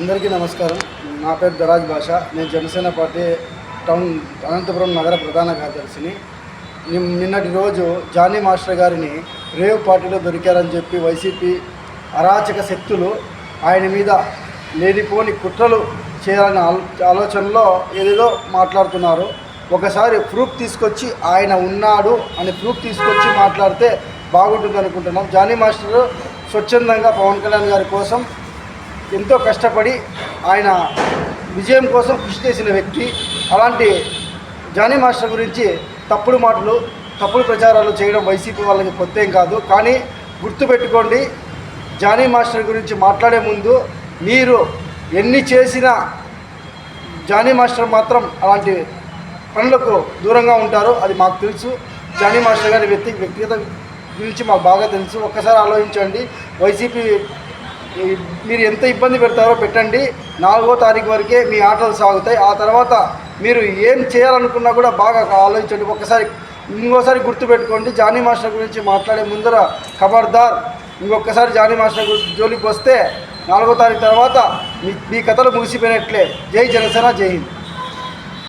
అందరికీ నమస్కారం. నా పేరు దరాజ్ భాష. నేను జనసేన పార్టీ టౌన్ అనంతపురం నగర ప్రధాన కార్యదర్శిని. నిన్నటి రోజు జానీ మాస్టర్ గారిని రేవ్ పార్టీలో దొరికారని చెప్పి వైసీపీ అరాచక శక్తులు ఆయన మీద లేనిపోని కుట్రలు చేయాలనే ఆలోచనలో ఏదేదో మాట్లాడుతున్నారు. ఒకసారి ప్రూఫ్ తీసుకొచ్చి ఆయన ఉన్నాడు అని ప్రూఫ్ తీసుకొచ్చి మాట్లాడితే బాగుంటుంది అనుకుంటున్నాం జానీ మాస్టర్ స్వచ్ఛందంగా పవన్ కళ్యాణ్ గారి కోసం ఎంతో కష్టపడి ఆయన విజయం కోసం కృషి చేసిన వ్యక్తి. అలాంటి జానీ మాస్టర్ గురించి తప్పుడు మాటలు తప్పుడు ప్రచారాలు చేయడం వైసీపీ వాళ్ళకి కొత్తేం కాదు. కానీ గుర్తుపెట్టుకోండి జానీ మాస్టర్ గురించి మాట్లాడే ముందు మీరు ఎన్ని చేసినా జానీ మాస్టర్ మాత్రం అలాంటి పనులకు దూరంగా ఉంటారు. అది మాకు తెలుసు. జానీ మాస్టర్ గారి వ్యక్తి వ్యక్తిగత గురించి మాకు బాగా తెలుసు. ఒక్కసారి ఆలోచించండి. వైసీపీ మీరు ఎంత ఇబ్బంది పెడతారో పెట్టండి. నాలుగో తారీఖు వరకే మీ ఆటలు సాగుతాయి. ఆ తర్వాత మీరు ఏం చేయాలనుకున్నా కూడా బాగా ఆలోచించండి. ఒక్కసారి ఇంకోసారి గుర్తుపెట్టుకోండి. జానీ మాస్టర్ గురించి మాట్లాడే ముందర ఖబర్దార్ ఇంకొకసారి జానీ మాస్టర్ గురించి జోలికి వస్తే నాలుగో తారీఖు తర్వాత మీ మీ కథలు ముగిసిపోయినట్లే. జై జనసేన జై హింద్.